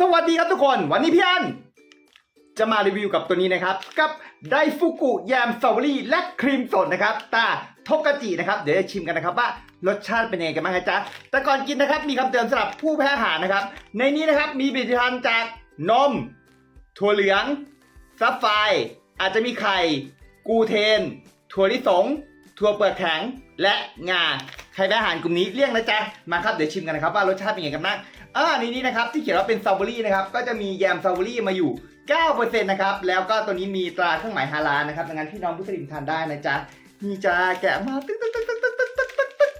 สวัสดีครับทุกคน วันนี้พี่อันจะมารีวิวกับตัวนี้นะครับ กับไดฟุกุแยมสตรอเบอรี่และครีมสดนะครับตาทกกจินะครับ เดี๋ยวจะชิมกันนะครับว่ารสชาติเป็นยังไงกันบ้างนะจ๊ะแต่ก่อนกินนะครับมีคำเตือนสำหรับผู้แพ้อาหารนะครับ ในนี้นะครับมีผลิตภัณฑ์จากนม ถั่วเหลืองซับไฟ อาจจะมีไข่ กูเทน ถั่วลิสง ถั่วเปลือกแข็งและงา ใครแพ้อาหารกลุ่มนี้เลี่ยงนะจ๊ะมาครับเดี๋ยวชิมกันนะครับว่ารสชาติเป็นยังไงกันบ้างอ่าในนี้นะครับที่เขียนว่าเป็นสตรอเบอรี่นะครับก็จะมีแยมสตรอเบอรี่มาอยู่9%นะครับแล้วก็ตัวนี้มีตราเครื่องหมายฮาลาลนะครับดังนั้นพี่น้องมุสลิมทานได้นะจ๊ะนี่จ้าแกะมาตึ๊กตึ๊กตึ๊กตึ๊กตึ๊กตึ๊กตึ๊กตึ๊กตึ๊ก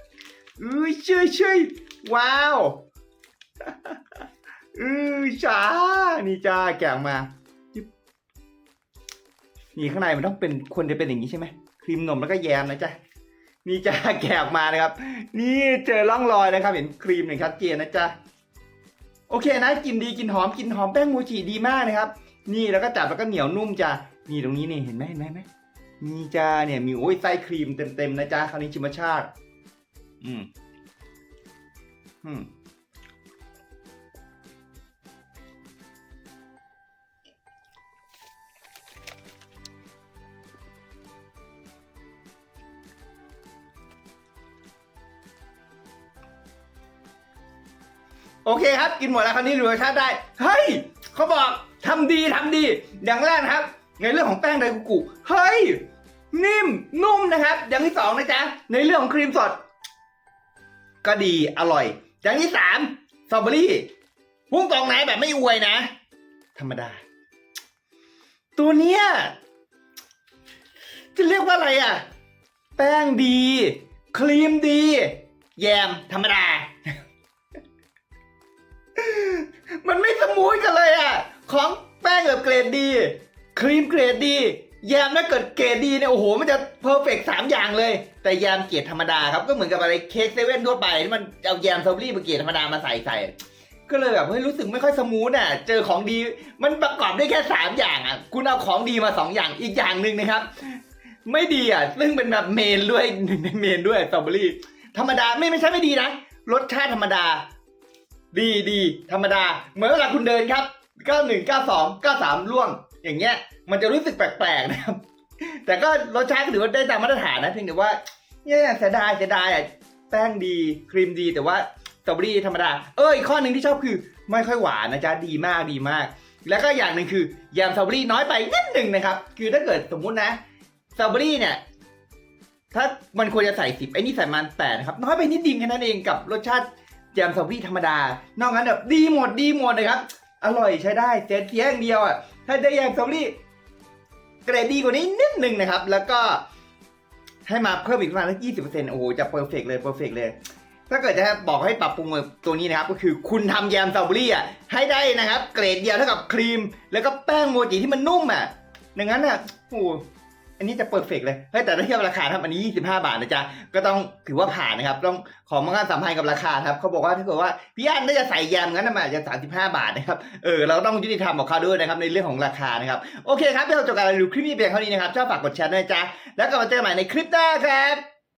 อุ้ยเชื่อเชื่อว้าวอือจ้านี่จ้าแกะมานี่ข้างในมันต้องเป็นควรจะเป็นอย่างนี้ใช่ไหมครีมนมแล้วก็แยมนะจ๊ะ นี่จ้าแกะออกมานะครับ นี่เจอร่องรอยนะครับ เห็นครีมหนึ่งชัดเจนนะจ๊ะโอเคนะกลินดีกลินหอมกลินหอมแป้งโมจิดีมากนะครับ นี่แล้วก็จับแล้วก็เหนียวนุ่มจ้ะนี่ตรงนี้นี่เห็นไหมเห็นไหมไหมนี่จ้าเนี่ยมีโอ้ยไส้ครีมเต็มๆนะจ๊ะคราวนี้ชิมรสชาติ อืมอืม โอเคครับ กินหมดแล้วคราวนี้รู้รสชาติได้ เฮ้ยเขาบอกทำดีทำดี อย่างแรกนะครับ ในเรื่องของแป้งไดกุกุ เฮ้ย นิ่มนุ่มนะครับ อย่างที่สองนะจ๊ะ ในเรื่องของครีมสด ก็ดีอร่อย อย่างที่สามสตรอเบอรี่พุ่งตรงไหนแบบไม่อวยนะ ธรรมดา ตัวเนี้ยจะเรียกว่าอะไรอะ แป้งดี ครีมดี แยมธรรมดา มันไม่สมูทกันเลยอะ ของแป้งแบบเกรดดี ครีมเกรดดีแยมถ้าเกิดเกรดดีเนี่ยโอ้โหมันจะเพอร์เฟกสามอย่างเลย แต่แยมเกรดธรรมดาครับก็เหมือนกับอะไรเค้กเซเว่นทั่วไปที่มันเอาแยมสตรอเบอรี่มาเกรดธรรมดามาใส่ใส่ก็เลยแบบเฮ้ยรู้สึกไม่ค่อยสมูทอะ เจอของดี มันประกอบได้แค่สามอย่างอะ คุณเอาของดีมาสองอย่างอีกอย่างหนึ่งนะครับ ไม่ดีอะ ซึ่งเป็นแบบเมนด้วยหนึ่งในเมนด้วยสตรอเบอรี่ธรรมดาไม่ไม่ใช่ไม่ดีนะรสชาติธรรมดา ดีดีธรรมดา เหมือนเวลาคุณเดินครับ91 92 93ล่วง อย่างเงี้ย มันจะรู้สึกแปลกๆนะครับ แต่ก็รสชาติก็ถือว่าได้ตามมาตรฐานนะเพียงแต่ว่าเนี่ยเสียดายเสียดายอะแป้งดีครีมดีแต่ว่าสตรอเบอรี่ธรรมดา เอออีกข้อหนึ่งที่ชอบคือไม่ค่อยหวานนะจ๊ะดีมากดีมาก แล้วก็อย่างหนึ่งคือแยมสตรอเบอรี่น้อยไปนิดหนึ่งนะครับ คือถ้าเกิดสมมุตินะสตรอเบอรี่เนี่ยถ้ามันควรจะใส่สิบไอ้นี่ใส่มันแปดนะครับน้อยไปนิดเดียวแค่นั้นเองกับรสชาติ แยมสตรอเบอรี่ธรรมดา นอกนั้นแบบดีหมดดีหมดเลยครับ อร่อยใช้ได้เสียเสียอย่างเดียวอะ ถ้าได้แยมสตรอเบอรี่เกรดดีกว่านี้นิดนึงนะครับ แล้วก็ให้มาเพิ่มอีกประมาณสักยี่สิบเปอร์เซ็นต์โอ้โหจะเพอร์เฟกเลยเพอร์เฟกเลย ถ้าเกิดจะบอกให้ปรับปรุงตัวนี้นะครับ ก็คือคุณทำแยมสตรอเบอรี่อะให้ได้นะครับ เกรดเดียวเท่ากับครีม แล้วก็แป้งโมจิที่มันนุ่มอะดังนั้นอะโอ้โห อันนี้จะเปอร์เฟกเลยเฮ้ยแต่ถ้าเทียบราคาครับอันนี้ 25 บาทนะจ๊ะก็ต้องถือว่าผ่านนะครับ ต้องขอมังงานสัมพันธ์กับราคาครับเขาบอกว่าถ้าเกิดว่าพี่อันน่าจะใส่แยมงั้นนะมันอาจะ 35 บาทนะครับเออเราก็ต้องยุติธรรมกับเขาด้วยนะครับในเรื่องของราคานะครับโอเคครับเดี๋ยวเราจบการรีวิวคลิปนี้เพียงเท่านี้นะครับชอบฝากกดแชร์ด้วยนะจ๊ะแล้วกลับมาเจอกันใหม่ในคลิปหน้าครับ